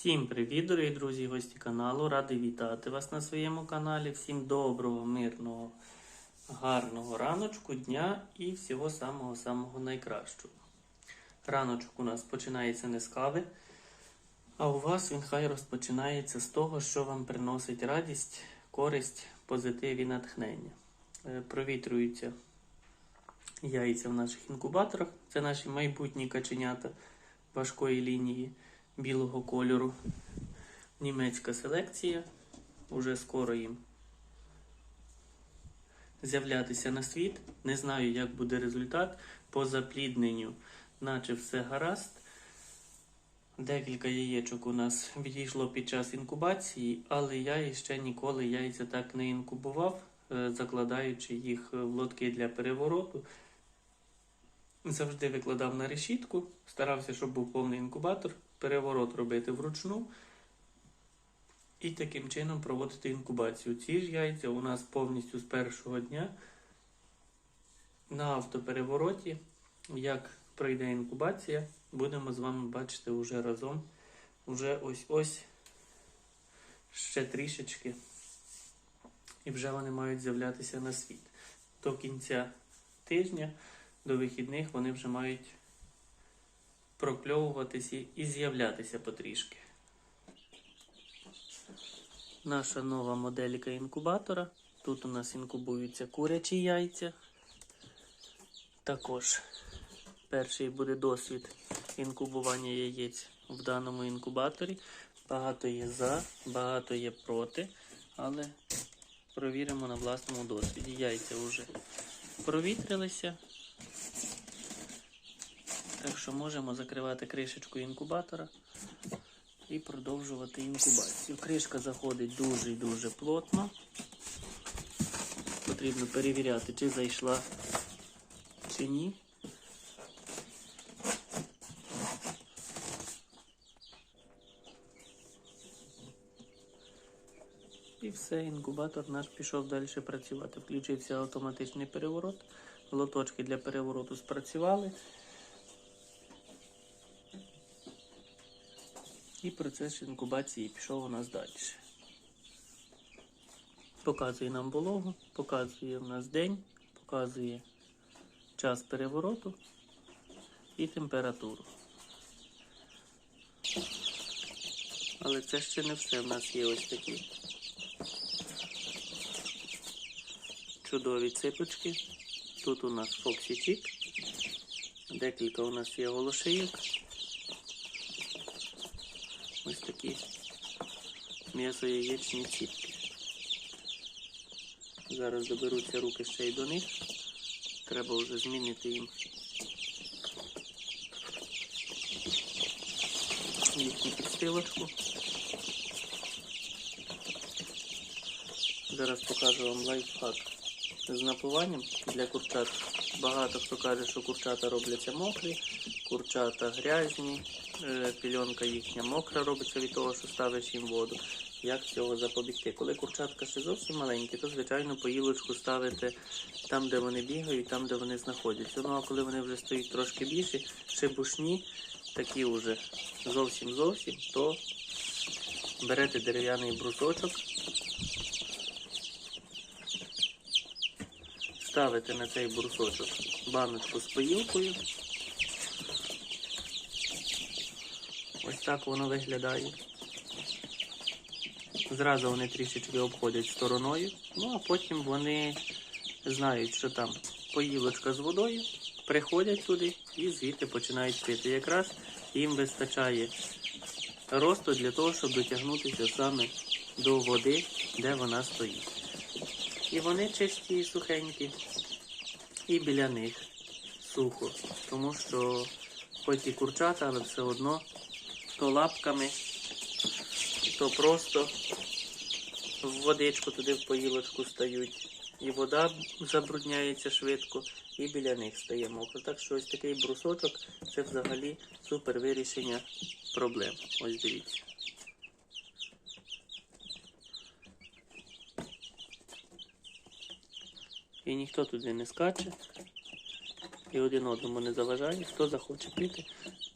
Всім привіт, дорогі друзі гості каналу. Радий вітати вас на своєму каналі. Всім доброго, мирного, гарного раночку, дня і всього самого-самого найкращого. Раночок у нас починається не з кави, а у вас він хай розпочинається з того, що вам приносить радість, користь, позитив і натхнення. Е, Провітрюються яйця в наших інкубаторах. Це наші майбутні каченята важкої лінії білого кольору. Німецька селекція. Уже скоро їм з'являтися на світ. Не знаю, як буде результат. По заплідненню, наче все гаразд. Декілька яєчок у нас відійшло під час інкубації, але я ще ніколи яйця так не інкубував, е, закладаючи їх в лотки для перевороту. Завжди викладав на решітку, старався, щоб був повний інкубатор, переворот робити вручну і таким чином проводити інкубацію. Ці ж яйця у нас повністю з першого дня на автоперевороті. Як пройде інкубація, будемо з вами бачити вже разом. Уже ось-ось ще трішечки. І вже вони мають з'являтися на світ. До кінця тижня до вихідних вони вже мають прокльовуватися і з'являтися потрішки. Наша нова моделька інкубатора. Тут у нас інкубуються курячі яйця. Також перший буде досвід інкубування яєць в даному інкубаторі. Багато є за, багато є проти, але провіримо на власному досвіді. Яйця вже провітрилися. Так що можемо закривати кришечку інкубатора і продовжувати інкубацію. Кришка заходить дуже і дуже плотно. Потрібно перевіряти, чи зайшла, чи ні. І все, інкубатор наш пішов далі працювати. Включився автоматичний переворот. Лоточки для перевороту спрацювали. І процес інкубації пішов у нас далі. Показує нам вологу, показує в нас день, показує час перевороту і температуру. Але це ще не все. У нас є ось такі чудові ципочки. Тут у нас Фоксі. Декілька у нас є голошийок. Ось такі м'ясо-яєчні ціпки. Зараз доберуться руки ще й до них. Треба вже змінити їм їхню підстилочку. Зараз покажу вам лайфхак з напуванням для курчат. Багато хто каже, що курчата робляться мокрі, курчата грязні, пільонка їхня мокра робиться від того, що ставиш їм воду. Як цього запобігти? Коли курчатка ще зовсім маленькі, то звичайно поїлочку ставити там, де вони бігають, там, де вони знаходяться. Ну а коли вони вже стоять трошки більші, шибушні, такі вже зовсім зовсім, то берете дерев'яний брусочок, ставите на цей брусочок баночку з поїлкою. Ось так воно виглядає. Зразу вони трішечки обходять стороною, ну а потім вони знають, що там поїлочка з водою, приходять сюди і звідти починають пити. Якраз їм вистачає росту для того, щоб дотягнутися саме до води, де вона стоїть. І вони чисті і сухенькі, і біля них сухо, тому що хоч і курчата, але все одно то лапками, то просто в водичку туди в поїлочку стають. І вода забрудняється швидко, і біля них стає мокро. Так що ось такий брусочок це взагалі супер вирішення проблем. Ось дивіться. І ніхто туди не скаче, і один одному не заважає. Хто захоче пити,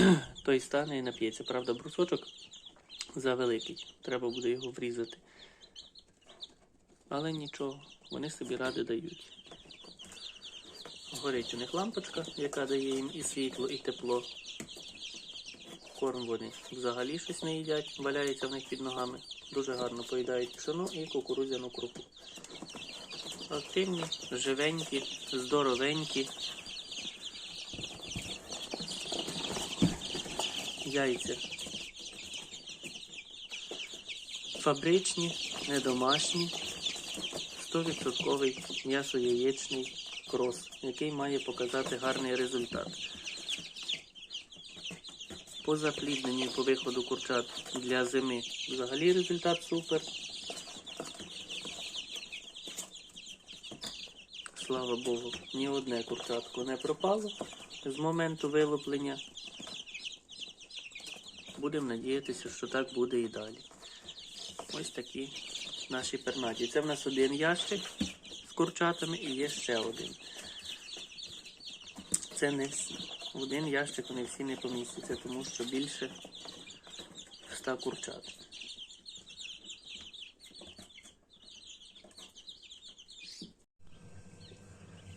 той стане і нап'ється. Правда, брусочок завеликий. Треба буде його врізати. Але нічого, вони собі ради дають. Горить у них лампочка, яка дає їм і світло, і тепло. Корм вони взагалі щось не їдять, валяється в них під ногами. Дуже гарно поїдають пшено і кукурудзяну крупу. Активні, живенькі, здоровенькі. Яйця. Фабричні, не домашні, 100% м'ясо-яєчний крос, який має показати гарний результат. По заплідненню по виходу курчат для зими взагалі результат супер. Слава Богу, ні одне курчатко не пропало з моменту вилуплення. Будемо надіятися, що так буде і далі. Ось такі наші пернаті. Це в нас один ящик з курчатами і є ще один. Це не всі. В один ящик вони всі не помістяться, тому що більше 100 курчат.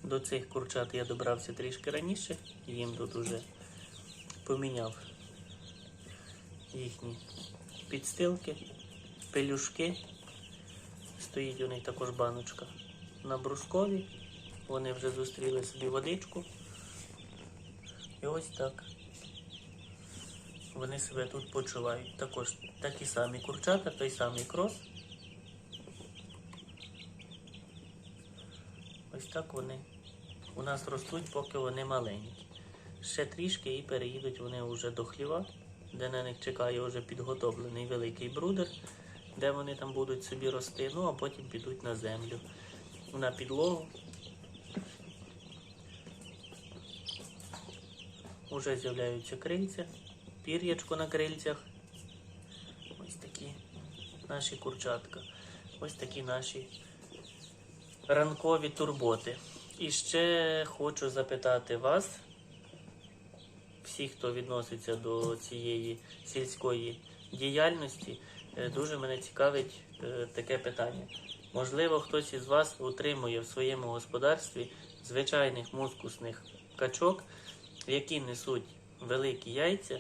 До цих курчат я добрався трішки раніше, їм тут уже поміняв їхні підстилки, пелюшки. Стоїть у них також баночка на брускові. Вони вже зустріли собі водичку. І ось так. Вони себе тут почувають. Також такі самі курчата, той самий крос. Ось так вони у нас ростуть, поки вони маленькі. Ще трішки і переїдуть вони вже до хліва, де на них чекає вже підготовлений великий брудер, де вони там будуть собі рости, ну а потім підуть на землю, на підлогу. Уже з'являються крильця, пір'ячко на крильцях. Ось такі наші курчатка. Ось такі наші ранкові турботи. І ще хочу запитати вас, всіх, хто відноситься до цієї сільської діяльності, е, дуже мене цікавить е, таке питання. Можливо, хтось із вас утримує в своєму господарстві звичайних мускусних качок, які несуть великі яйця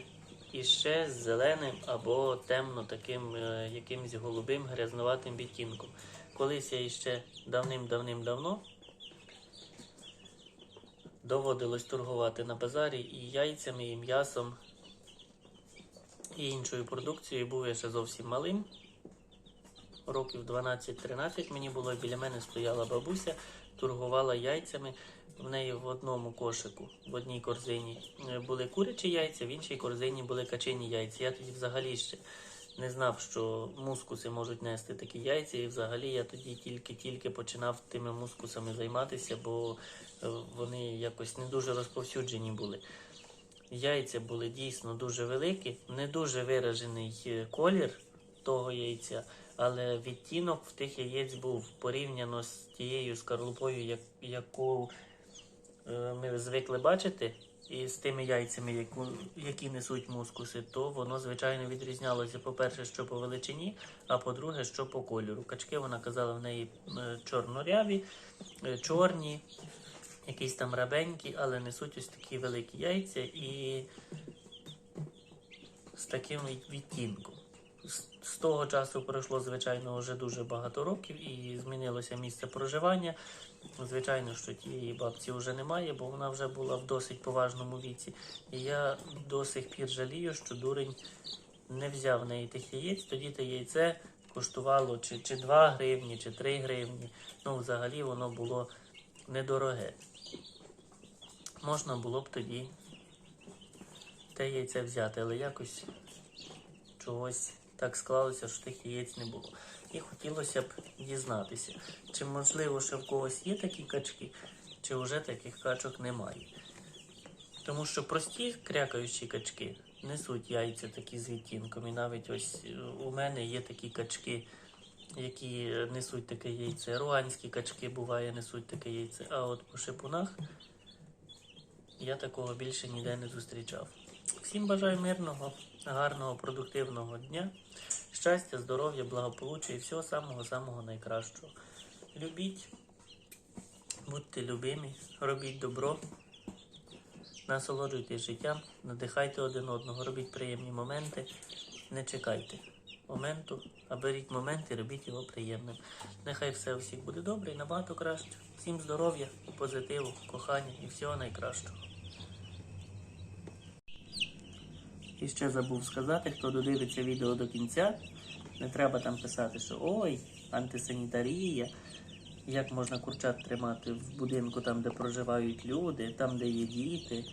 і ще з зеленим або темно таким е, якимось голубим грязнуватим відтінком. Колись я іще давним-давним-давно доводилось торгувати на базарі і яйцями, і м'ясом, і іншою продукцією. Був я ще зовсім малим. Років 12-13 мені було, біля мене стояла бабуся, торгувала яйцями. В неї в одному кошику, в одній корзині е, були курячі яйця, в іншій корзині були качені яйця. Я тоді взагалі ще не знав, що мускуси можуть нести такі яйця, і взагалі я тоді тільки-тільки починав тими мускусами займатися, бо е, вони якось не дуже розповсюджені були. Яйця були дійсно дуже великі, не дуже виражений е, колір того яйця, але відтінок в тих яєць був порівняно з тією скорлупою, яку е, ми звикли бачити, і з тими яйцями, які несуть мускуси, то воно звичайно відрізнялося, по-перше, що по величині, а по-друге, що по кольору. Качки вона казала в неї е, чорноряві, е, чорні, якісь там рабенькі, але несуть ось такі великі яйця і з таким відтінком. З- того часу пройшло, звичайно, вже дуже багато років і змінилося місце проживання. Звичайно, що тієї бабці вже немає, бо вона вже була в досить поважному віці. І я до сих пір жалію, що дурень не взяв в неї тих яєць. Тоді те яйце коштувало чи, чи 2 гривні, чи 3 гривні. Ну, взагалі воно було недороге. Можна було б тоді те яйце взяти, але якось чогось так склалося, що тих яєць не було. І хотілося б дізнатися, чи можливо ще в когось є такі качки, чи вже таких качок немає. Тому що прості крякаючі качки несуть яйця такі з відтінком. І навіть ось е, у мене є такі качки, які несуть таке яйце. Руанські качки буває несуть таке яйце. А от по шипунах я такого більше ніде не зустрічав. Всім бажаю мирного гарного, продуктивного дня. Щастя, здоров'я, благополуччя і всього самого-самого найкращого. Любіть, будьте любимі, робіть добро, насолоджуйтесь життям, надихайте один одного, робіть приємні моменти, не чекайте моменту, а беріть момент і робіть його приємним. Нехай все у всіх буде добре і набагато краще. Всім здоров'я, позитиву, кохання і всього найкращого. І ще забув сказати, хто додивиться відео до кінця, не треба там писати, що ой, антисанітарія, як можна курчат тримати в будинку там, де проживають люди, там, де є діти,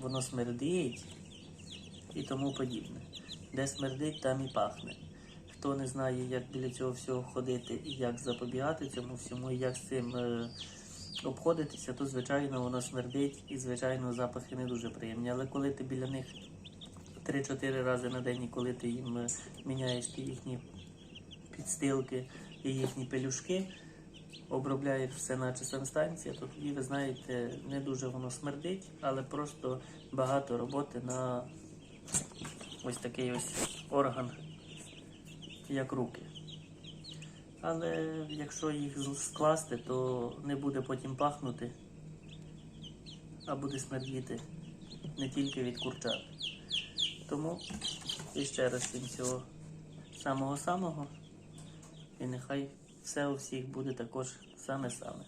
воно смердить і тому подібне. Де смердить, там і пахне. Хто не знає, як біля цього всього ходити і як запобігати цьому всьому, і як з цим е, обходитися, то звичайно воно смердить і звичайно запахи не дуже приємні. Але коли ти біля них 3-4 рази на день, і коли ти їм е, міняєш ті їхні підстилки і їхні пелюшки, обробляєш все наче санстанція, то тоді ви знаєте, не дуже воно смердить, але просто багато роботи на ось такий ось орган, як руки. Але якщо їх скласти, то не буде потім пахнути, а буде смердіти не тільки від курчат. Тому і ще раз всім цього самого-самого. І нехай все у всіх буде також саме-саме.